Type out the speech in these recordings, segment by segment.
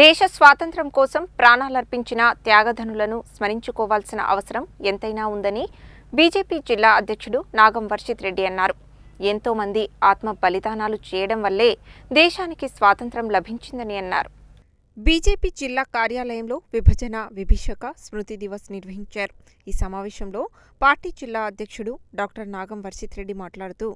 దేశ స్వాతంత్ర్యం కోసం ప్రాణాలర్పించిన త్యాగధనులను స్మరించుకోవాల్సిన అవసరం ఎంతైనా ఉందని బీజేపీ జిల్లా అధ్యక్షుడు నాగం వర్షిత్ రెడ్డి అన్నారు. ఎంతో మంది ఆత్మ బలిదానాలు చేయడం వల్లే దేశానికి స్వాతంత్ర్యం లభించిందని అన్నారు. బీజేపీ జిల్లా కార్యాలయంలో విభజన విభీషక స్మృతి దివస్ నిర్వహించారు. ఈ సమావేశంలో పార్టీ జిల్లా అధ్యక్షుడు డాక్టర్ నాగం వర్షిత్ రెడ్డి మాట్లాడుతూ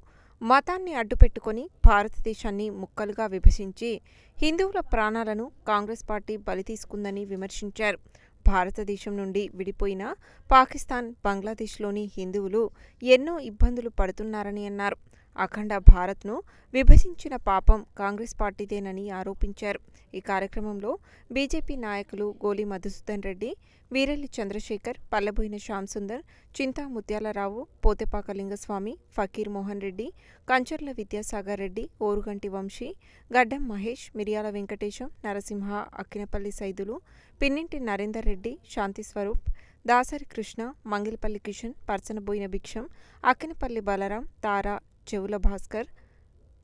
మతాన్ని అడ్డుపెట్టుకుని భారతదేశాన్ని ముక్కలుగా విభజించి హిందువుల ప్రాణాలను కాంగ్రెస్ పార్టీ బలి తీసుకుందని విమర్శించారు. భారతదేశం నుండి విడిపోయిన పాకిస్తాన్ బంగ్లాదేశ్లోని హిందువులు ఎన్నో ఇబ్బందులు పడుతున్నారని అన్నారు. అఖండ భారత్ను విభజించిన పాపం కాంగ్రెస్ పార్టీదేనని ఆరోపించారు. ఈ కార్యక్రమంలో బీజేపీ నాయకులు గోలి మధుసూదన్ రెడ్డి వీరెల్లి చంద్రశేఖర్ పల్లెబోయిన శ్యామ్ సుందర్ చింతా ముత్యాలరావు పోతెపాక లింగస్వామి ఫకీర్ మోహన్ రెడ్డి కంచర్ల విద్యాసాగర్ రెడ్డి ఓరుగంటి వంశీ గడ్డం మహేష్ మిరియాల వెంకటేశం నరసింహ అక్కినపల్లి సైదులు పిన్నింటి నరేందర్ రెడ్డి శాంతి స్వరూప్ దాసరి కృష్ణ మంగిలపల్లి కిషన్ పర్సనబోయిన భిక్షం అక్కినపల్లి బలరాం తారా చెవుల భాస్కర్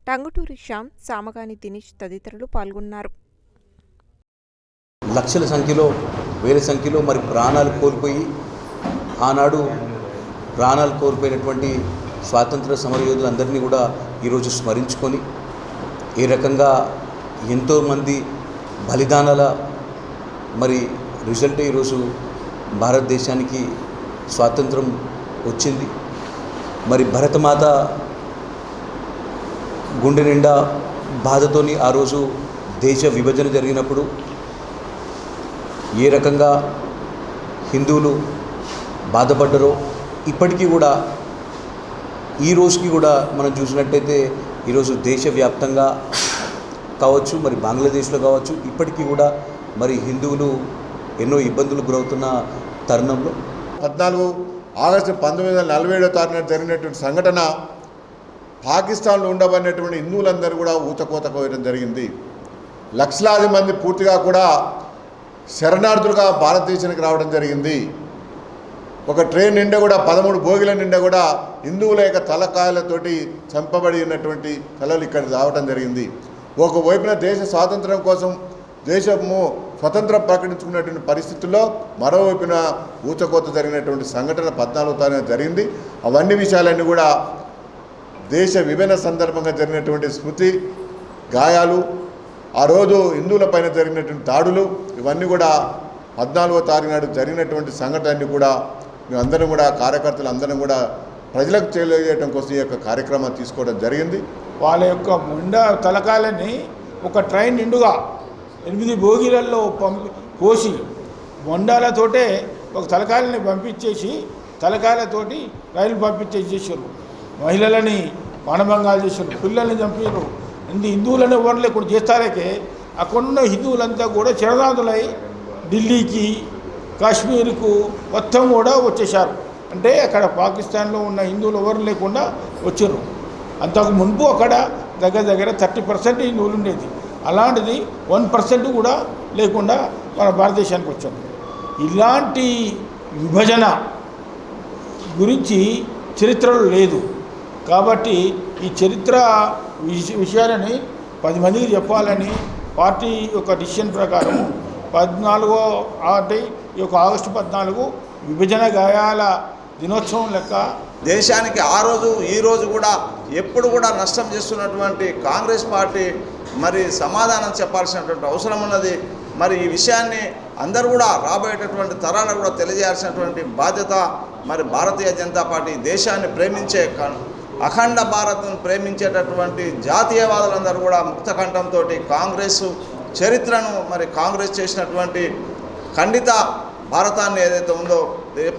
టంగుటూరి శ్యామ్ సామగాని దినేష్ తదితరులు పాల్గొన్నారు. లక్షల సంఖ్యలో వేల సంఖ్యలో మరి ప్రాణాలు కోల్పోయి ఆనాడు ప్రాణాలు కోల్పోయినటువంటి స్వాతంత్ర సమరయోధులందరినీ కూడా ఈరోజు స్మరించుకొని ఏ రకంగా ఎంతోమంది బలిదానాల మరి రిజల్ట్ ఈరోజు భారతదేశానికి స్వాతంత్రం వచ్చింది. మరి భరతమాత గుండె నిండా బాధతోని ఆ రోజు దేశ విభజన జరిగినప్పుడు ఏ రకంగా హిందువులు బాధపడ్డరో ఇప్పటికీ కూడా ఈ రోజుకి కూడా మనం చూసినట్టయితే ఈరోజు దేశవ్యాప్తంగా కావచ్చు మరి బంగ్లాదేశ్లో కావచ్చు ఇప్పటికీ కూడా మరి హిందువులు ఎన్నో ఇబ్బందులు గురవుతున్న తరుణంలో. పద్నాలుగు ఆగస్టు పంతొమ్మిది వందల నలభై ఏడో తారీఖున జరిగినటువంటి సంఘటన పాకిస్తాన్లో ఉండబడినటువంటి హిందువులందరూ కూడా ఊచకోత కోయడం జరిగింది. లక్షలాది మంది పూర్తిగా కూడా శరణార్థులుగా భారతదేశానికి రావడం జరిగింది. ఒక ట్రైన్ నిండా కూడా పదమూడు భోగిల నిండా కూడా హిందువుల యొక్క తలకాయలతోటి చంపబడి ఉన్నటువంటి కళలు ఇక్కడ రావడం జరిగింది. ఒకవైపున దేశ స్వాతంత్రం కోసం దేశము స్వతంత్రం ప్రకటించుకున్నటువంటి పరిస్థితుల్లో మరోవైపున ఊచకోత జరిగినటువంటి సంఘటన పద్నాలుగు తారీఖున జరిగింది. అవన్నీ విషయాలన్నీ కూడా దేశ విభజన సందర్భంగా జరిగినటువంటి స్మృతి గాయాలు ఆ రోజు హిందువుల పైన జరిగినటువంటి దాడులు ఇవన్నీ కూడా పద్నాలుగో తారీఖు నాడు జరిగినటువంటి సంఘటనని కూడా మేమందరం కూడా కార్యకర్తలు అందరం కూడా ప్రజలకు తెలియజేయడం కోసం ఈ యొక్క కార్యక్రమాన్ని తీసుకోవడం జరిగింది. వాళ్ళ యొక్క ముండ తలకాలని ఒక ట్రైన్ నిండుగా ఎనిమిది భోగిలలో పంపి కోసి మొండాలతోటే ఒక తలకాయలని పంపించేసి తలకాయలతోటి రైలు పంపించేసేసారు మహిళలని మానభంగాలు చేశారు పిల్లల్ని చంపారు ఇంత హిందువులనే ఎవరు లేకుండా చేస్తారకే. అక్కడున్న హిందువులంతా కూడా చిరనాథులై ఢిల్లీకి కాశ్మీర్కు మొత్తం కూడా వచ్చేసారు అంటే అక్కడ పాకిస్తాన్లో ఉన్న హిందువులు ఎవరు లేకుండా వచ్చారు అంతకు మునుపు అక్కడ దగ్గర దగ్గర థర్టీ పర్సెంట్ హిందువులు ఉండేది. అలాంటిది వన్ పర్సెంట్ కూడా లేకుండా మన భారతదేశానికి వచ్చారు. ఇలాంటి విభజన గురించి చరిత్రలో లేదు. కాబట్టి ఈ చరిత్ర విషయాలని పది మందికి చెప్పాలని పార్టీ యొక్క డిసిషన్ ప్రకారం పద్నాలుగో అంటే ఈ యొక్క ఆగస్టు పద్నాలుగు విభజన గాయాల దినోత్సవం లెక్క దేశానికి ఆ రోజు ఈ రోజు కూడా ఎప్పుడు కూడా నష్టం చేస్తున్నటువంటి కాంగ్రెస్ పార్టీ మరి సమాధానం చెప్పాల్సినటువంటి అవసరం ఉన్నది. మరి ఈ విషయాన్ని అందరూ కూడా రాబోయేటటువంటి తరాలకు కూడా తెలియజేయాల్సినటువంటి బాధ్యత మరి భారతీయ జనతా పార్టీ దేశాన్ని ప్రేమించే కాను అఖండ భారత్ను ప్రేమించేటటువంటి జాతీయవాదులందరూ కూడా ముక్తకంఠంతో కాంగ్రెస్ చరిత్రను మరి కాంగ్రెస్ చేసినటువంటి ఖండిత భారతాన్ని ఏదైతే ఉందో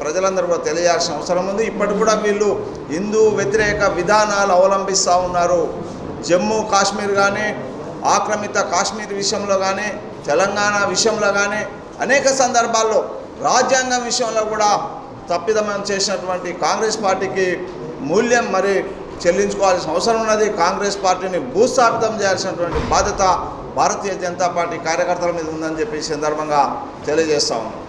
ప్రజలందరూ కూడా తెలియాల్సిన అవసరం ఉంది. ఇప్పటికి కూడా వీళ్ళు హిందూ వ్యతిరేక విధానాలు అవలంబిస్తూ ఉన్నారు. జమ్మూ కాశ్మీర్ కానీ ఆక్రమిత కాశ్మీర్ విషయంలో కానీ తెలంగాణ విషయంలో కానీ అనేక సందర్భాల్లో రాజ్యాంగం విషయంలో కూడా తప్పిదమం చేసినటువంటి కాంగ్రెస్ పార్టీకి మూల్యం మరి చెల్లించుకోవాల్సిన అవసరం ఉన్నది. కాంగ్రెస్ పార్టీని భూస్థాపితం చేయాల్సినటువంటి బాధ్యత భారతీయ జనతా పార్టీ కార్యకర్తల మీద ఉందని చెప్పి సందర్భంగా తెలియజేస్తా ఉన్నాం.